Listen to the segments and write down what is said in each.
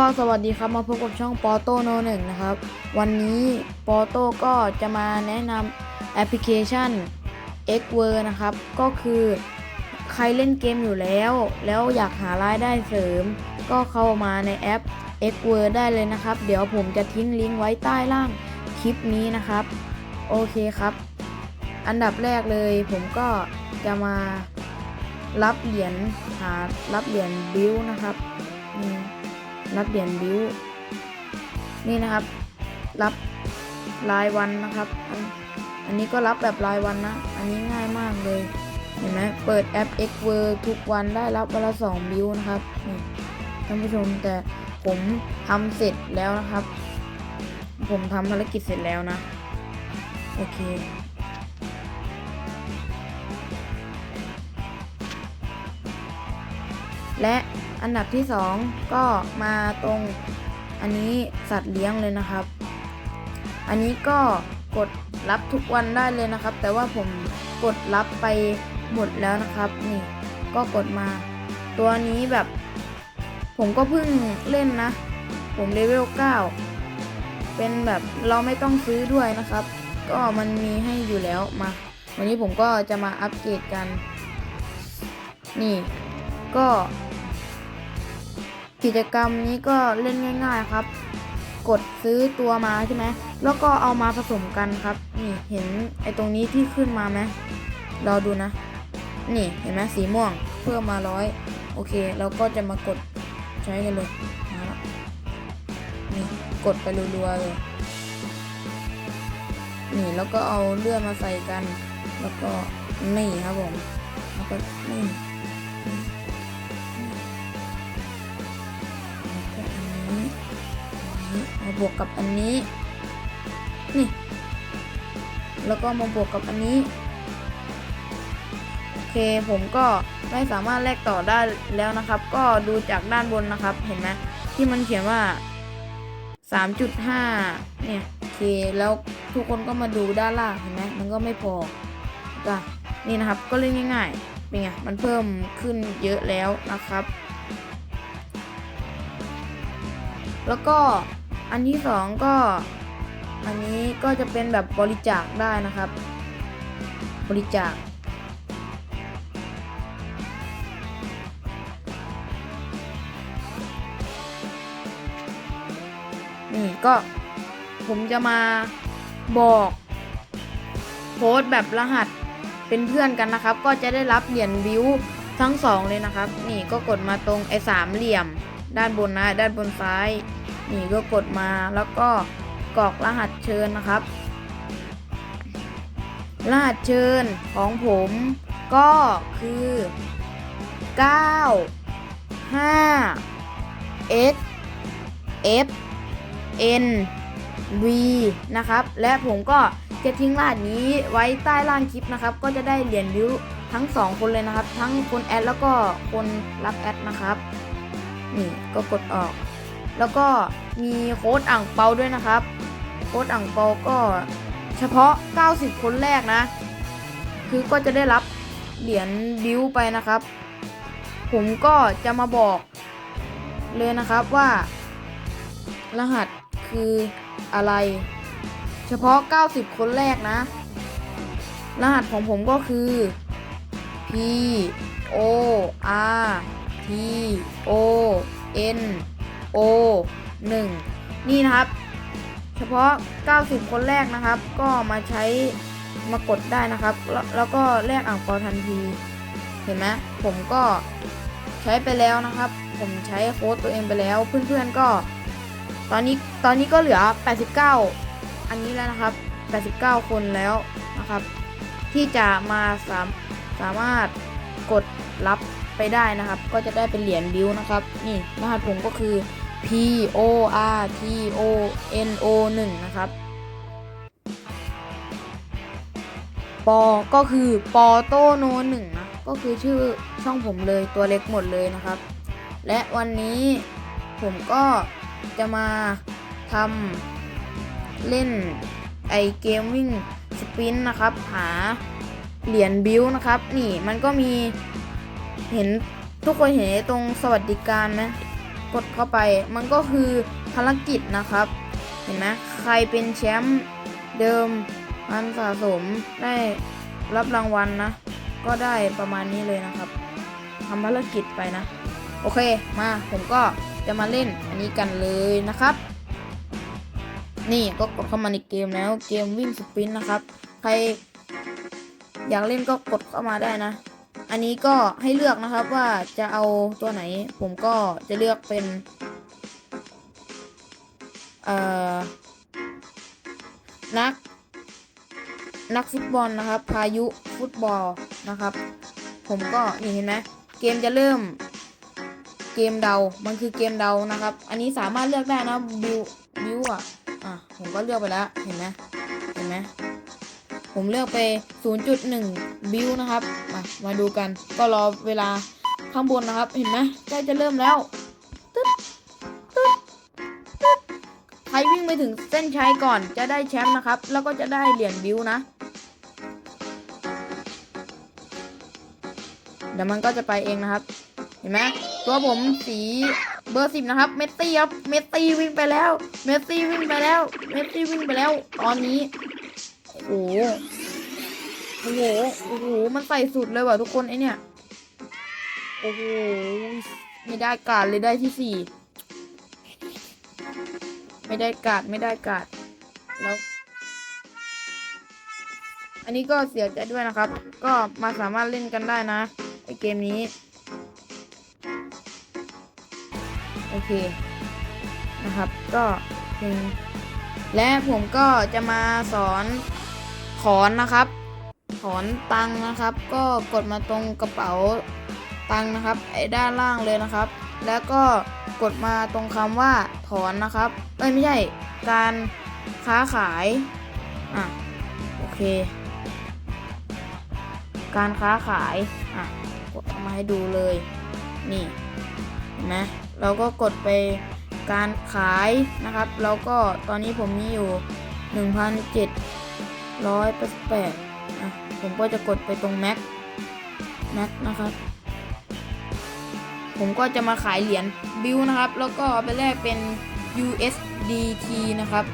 ก็สวัสดีครับมาพบกับช่องปอโต้โนหนึ่งนะครับ วันนี้ปอโต้ก็จะมาแนะนำแอปพลิเคชัน x w o r นะครับ ก็คือใครเล่นเกมอยู่แล้ว แล้วอยากหารายได้เสริม ก็เข้ามาในแอป x w o r ได้เลยนะครับ เดี๋ยวผมจะทิ้งลิงก์ไว้ใต้ล่างคลิปนี้นะครับ โอเคครับ อันดับแรกเลยผมก็จะมารับเหรียญหารับเหรียญบิวนะครับอืม รับเหรียญบิวนี่นะครับ รับรายวันนะครับอันอันนี้ก็รับแบบรายวันนะ อันนี้ง่ายมากเลย เห็นไหมเปิดแอป x w o r ทุกวันได้รับวันละสองบิวนะครับนี่ท่านผู้ชมแต่ผมทำเสร็จแล้วนะครับ ผมทำภารกิจเสร็จแล้วนะ โอเคและ อันดับที่ 2 ก็มาตรงอันนี้สัตว์เลี้ยงเลยนะครับ อันนี้ก็กดรับทุกวันได้เลยนะครับ แต่ว่าผมกดรับไปหมดแล้วนะครับ นี่ก็กดมา ตัวนี้แบบ ผมก็เพิ่งเล่นนะ ผมเลเวล 9 เป็นแบบเราไม่ต้องซื้อด้วยนะครับ ก็มันมีให้อยู่แล้วมา วันนี้ผมก็จะมาอัปเกรดกัน นี่ ก็ กิจกรรมนี้ก็เล่นง่าย ๆครับ กดซื้อตัวมาใช่ไหมแล้วก็เอามาผสมกันครับนี่เห็นไอ้ตรงนี้ที่ขึ้นมาไหมรอดูนะ นี่เห็นไหมสีม่วงเพิ่มมาร้อยโอเคเราก็จะมากดใช้กันเลยมาละนี่กดไปรัวๆเลยนี่แล้วก็เอาเลื่อดมาใส่กัน แล้วก็นี่ครับผมแล้วก็นี่ บวกกับอันนี้ นี่ แล้วก็มาบวกกับอันนี้ โอเคผมก็ไม่สามารถแลกต่อได้แล้วนะครับ ก็ดูจากด้านบนนะครับ เห็นไหมที่มันเขียนว่า 3.5 เนี่ยโอเค แล้วทุกคนก็มาดูด้านล่างเห็นไหมมันก็ไม่พอก็นี่นะครับ ก็เล่นง่ายๆ เป็นไง มันเพิ่มขึ้นเยอะแล้วนะครับ แล้วก็ อันที่สองก็อันนี้ก็จะเป็นแบบบริจาคได้นะครับ บริจาคนี่ก็ผมจะมาบอก โพสต์แบบรหัสเป็นเพื่อนกันนะครับ ก็จะได้รับเหรียญวิวทั้งสองเลยนะครับ นี่ก็กดมาตรงไอ้สามเหลี่ยม ด้านบนนะด้านบนซ้าย นี่ก็กดมาแล้วก็กรอกรหัสเชิญนะครับ รหัสเชิญของผมก็คือ 9 5 x f n v นะครับ และผมก็จะทิ้งรหัสนี้ไว้ใต้ล่างคลิปนะครับ ก็จะได้เหรียญวิวทั้ง 2 คนเลยนะครับ ทั้งคนแอดแล้วก็คนรับแอดนะครับ นี่ก็กดออก แล้วก็มีโค้ดอ่างเปาด้วยนะครับ โค้ดอ่างเปาก็เฉพาะ 90 คนแรกนะ คือก็จะได้รับเหรียญบิวไปนะครับ ผมก็จะมาบอกเลยนะครับว่า รหัสคืออะไร เฉพาะ 90 คนแรกนะ รหัสของผมก็คือ P O R T O N O 1 นี่นะครับ เฉพาะ 90 คนแรกนะครับ ก็มาใช้มากดได้นะครับ แล้วแล้วก็แลกอ่างเปาทันที เห็นไหมผมก็ใช้ไปแล้วนะครับ ผมใช้โค้ดตัวเองไปแล้ว เพื่อนๆก็ ตอนนี้ตอนนี้ก็เหลือ 89 อันนี้แล้วนะครับ 89 คนแล้วนะครับ ที่จะมาสามสามารถกดรับไปได้นะครับ ก็จะได้เป็นเหรียญบิวนะครับ นี่รหัสผมก็คือ P O R T O N O 1นะครับ ปอ ก็คือปอโตโนหนึ่งนะ ก็คือชื่อช่องผมเลยตัวเล็กหมดเลยนะครับ และวันนี้ผมก็จะมาทำเล่นไอเกมวิ่งสปินนะครับ หาเหรียญบิวนะครับ นี่มันก็มีเห็นทุกคนเห็นตรงสวัสดิการไหม กดเข้าไป มันก็คือภารกิจนะครับ เห็นไหมใครเป็นแชมป์เดิมมันสะสมได้รับรางวัลนะ ก็ได้ประมาณนี้เลยนะครับทำภารกิจไปนะ โอเคมาผมก็จะมาเล่นอันนี้กันเลยนะครับ นี่ก็กดเข้ามาในเกมแล้วเกมวิ่งสปรินต์นะครับ ใครอยากเล่นก็กดเข้ามาได้นะ อันนี้ก็ให้เลือกนะครับว่าจะเอาตัวไหน ผมก็จะเลือกเป็นนัก นักฟุตบอลนะครับ พายุฟุตบอลนะครับ ผมก็นี่เห็นไหมเกมจะเริ่มเกมเดา มันคือเกมเดานะครับ อันนี้สามารถเลือกได้นะบิวบิวอะอะ ผมก็เลือกไปแล้ว เห็นไหมเห็นไหมผมเลือกไป 0.1 บิวนะครับ มาดูกัน ก็รอเวลาข้างบนนะครับ เห็นไหมใกล้จะเริ่มแล้วตึ๊ดตึ๊ดตึ๊ดใครวิ่งไปถึงเส้นชัยก่อนจะได้แชมป์นะครับ แล้วก็จะได้เหรียญบิวนะเดี๋ยวมันก็จะไปเองนะครับ เห็นไหมตัวผมสีเบอร์สิบนะครับ เมสซี่ครับ เมสซี่วิ่งไปแล้ว เมสซี่วิ่งไปแล้ว เมสซี่วิ่งไปแล้ว ตอนนี้ โอ้โห อ้โห โอ้โห มันใส่สุดเลยว่ะทุกคนไอเนี่ย โอ้โห ไม่ได้การดเลยได้ที่สี่ ไม่ได้การดไม่ได้การดแล้ว อันนี้ก็เสียใจด้วยนะครับ ก็มาสามารถเล่นกันได้นะไอเกมนี้ โอเค นะครับ ก็เป็นและผมก็จะมาสอนถอนนะครับ อนตังค์นะครับ ก็กดมาตรงกระเป๋าตังค์นะครับ ไอ้ด้านล่างเลยนะครับ แล้วก็กดมาตรงคำว่าถอนนะครับเอ้ยไม่ใช่การค้าขายอะโอเค การค้าขายอะกดเอามาให้ดูเลย นี่เห็นไหมเราก็กดไปการขายนะครับ แล้วก็ตอนนี้ผมมีอยู่ 1,788อะ ผมก็จะกดไปตรง Max Max นะครับ ผมก็จะมาขายเหรียญบิวนะครับ แล้วก็ไปแลกเป็น USDT นะครับ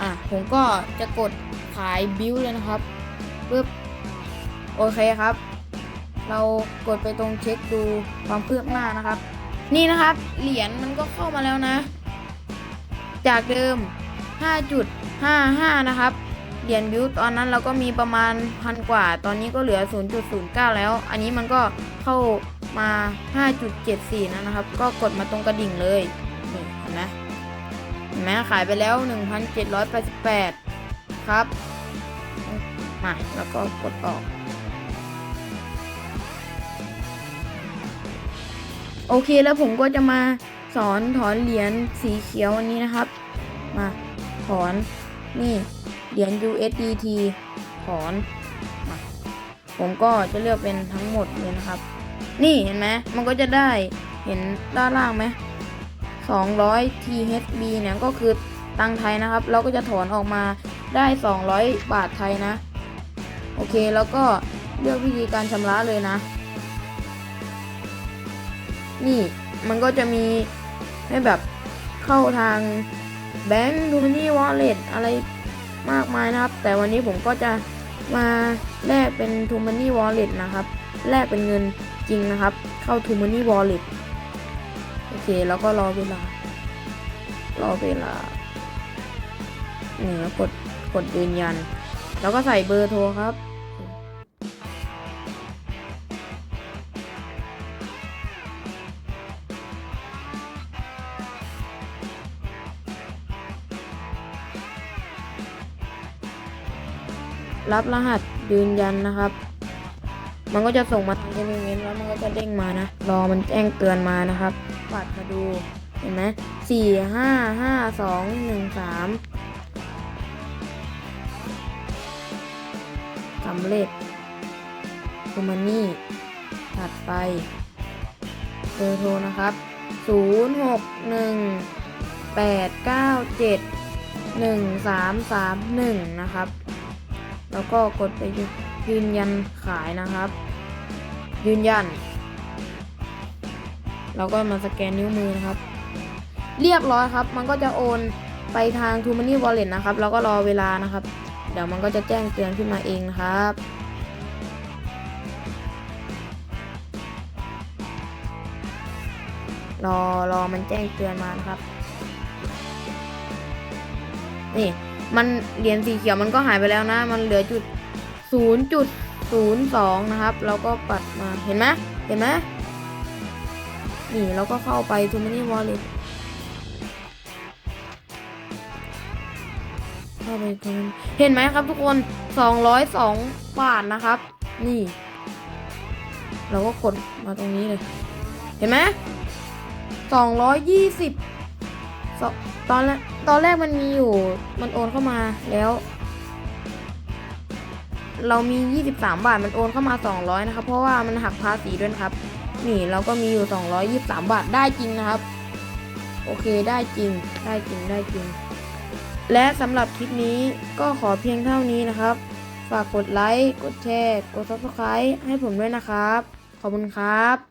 อะ ผมก็จะกดขายบิวเลยนะครับปึ๊บโอเคครับ เรากดไปตรงเช็คดูความคืบหน้านะครับ นี่นะครับ เหรียญมันก็เข้ามาแล้วนะ จากเดิม 5.55 นะครับ เหรียญบิวตอนนั้นเราก็มีประมาณพันกว่า ตอนนี้ก็เหลือ 0.09 แล้ว อันนี้มันก็เข้ามา 5.74 นะนะครับ ก็กดมาตรงกระดิ่งเลย นี่เห็นไหมเห็นไหมขายไปแล้ว 1,788 ครับ มาแล้วก็กดออกโอเคแล้วผมก็จะมาสอนถอนเหรียญสีเขียวอันนี้นะครับ มา ถอน นี่ เหรียญ USDT ถอนผมก็จะเลือกเป็นทั้งหมดเลยนะครับ นี่เห็นไหมมันก็จะได้เห็นด้านล่างไหม200 THB เนี่ยก็คือตังไทยนะครับ เราก็จะถอนออกมาได้ 200 บาทไทยนะ โอเคแล้วก็เลือกวิธีการชำระเลยนะ นี่มันก็จะมีให้แบบเข้าทาง แบงก์ดูมันนี่วอลเล็ตอะไรมากมายนะครับ แต่วันนี้ผมก็จะมาแลกเป็น t ูมันนี่วอลเล็ตนะครับ แลกเป็นเงินจริงนะครับ เข้า t ูมันนี่วอลเล็ตโอเค แล้วก็รอเวลา รอเวลานี่แล้วกดกดยืนยัน แล้วก็ใส่เบอร์โทรครับ รับรหัสยืนยันนะครับ มันก็จะส่งมาทางเอเมนแล้วมันก็จะเด้งมานะ รอมันแจ้งเตือนมานะครับปัดมาดู เห็นไหมสี่ห้าห้าสองหนึ่งสามสำเร็จคูมานี่ ถัดไปเบอร์โทรนะครับศูนย์หกหนึ่งแปดเก้าเจ็ดหนึ่งสามสามหนึ่งนะครับ แล้วก็กดไปยืนยันขายนะครับ ยืนยันเราก็มาสแกนนิ้วมือนะครับ เรียบร้อยครับ มันก็จะโอนไปทาง t o Money Wallet นะครับ แล้วก็รอเวลานะครับ เดี๋ยวมันก็จะแจ้งเตือนขึ้นมาเองนะครับรอรอมันแจ้งเตือนมานะครับ นี่ มันเหรียญสีเขียวมันก็หายไปแล้วนะ มันเหลือจุดศูนย์จุดศูนย์สองนะครับ เราก็ปัดมาเห็นไหมเห็นไหมนี่เราก็เข้าไป t o Money Wallet เข้าไปตรงนั้นเห็นไหมครับทุกคน202บาทนะครับ นี่ เราก็กดมาตรงนี้เลย เห็นไหม220สอง ตอนแรกตอนแรกมันมีอยู่ มันโอนเข้ามาแล้ว เรามี 23 บาท มันโอนเข้ามา 200 นะครับ เพราะว่ามันหักภาษีด้วยครับ นี่เราก็มีอยู่ 223 บาท ได้จริงนะครับ โอเค ได้จริง ได้จริง ได้จริง และสำหรับคลิปนี้ก็ขอเพียงเท่านี้นะครับ ฝากกดไลค์ กดแชร์ กด subscribe ให้ผมด้วยนะครับ ขอบคุณครับ